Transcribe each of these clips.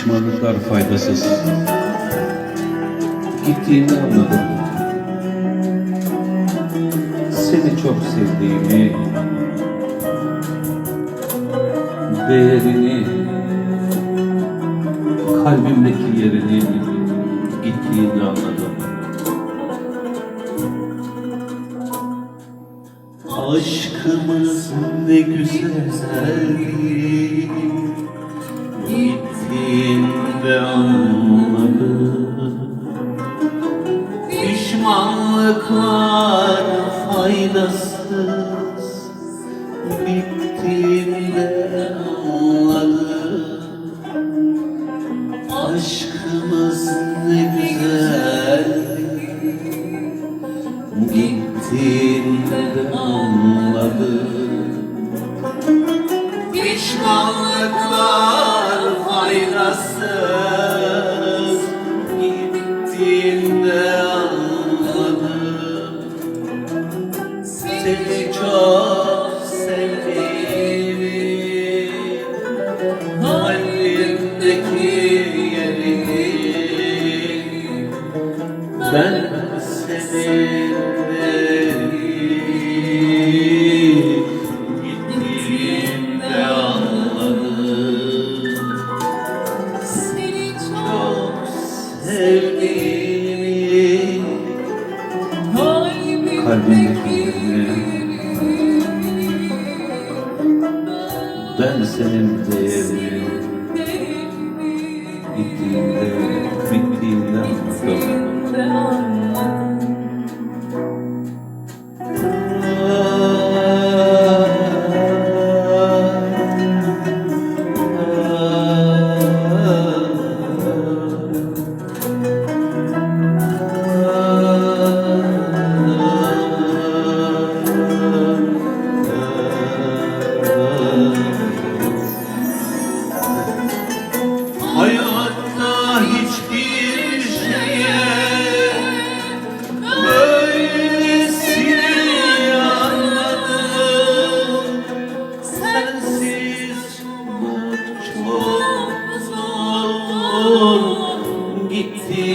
Pişmanlıklar faydasız. Gittiğini anladım. Seni çok sevdiğimi, değerini, kalbimdeki yerini gittiğini anladım. Aşkımız ne güzeldi Gittiğinde anladım. Pişmanlıklar faydasız. Bittiğinde anladım. Aşkımız ne güzeldi Gittiğinde anladım Seni çok sevdiğimi Kalbimdeki yerini ben senin gittiğinde anladım. Seni çok sevdiğimi kalbimdeki ben senin değerini gittiğinde bittiğinde anladım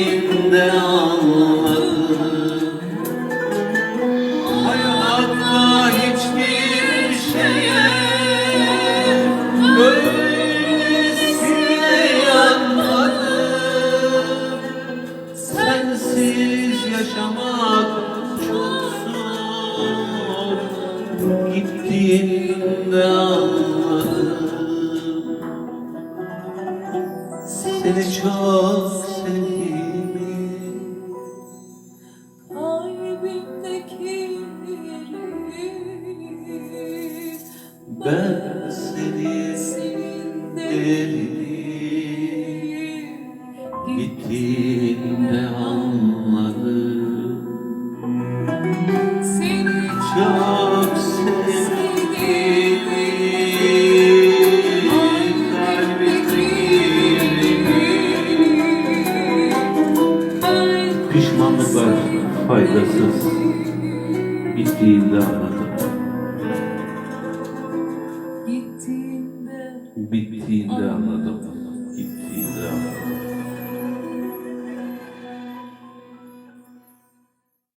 Gittiğinde anladım Hayatta hiçbir şeye böylesine Sensiz yaşamak çok zor. Gittiğinde anladım Seni çok Ben seni sevdiğimi Gittiğinde anladım Seni Çok sevdiğimi Kalbimdeki ben Pişmanlıklar faydasız Bittiğinde anladım Bittiğinde anladım. Gittiğinde anladım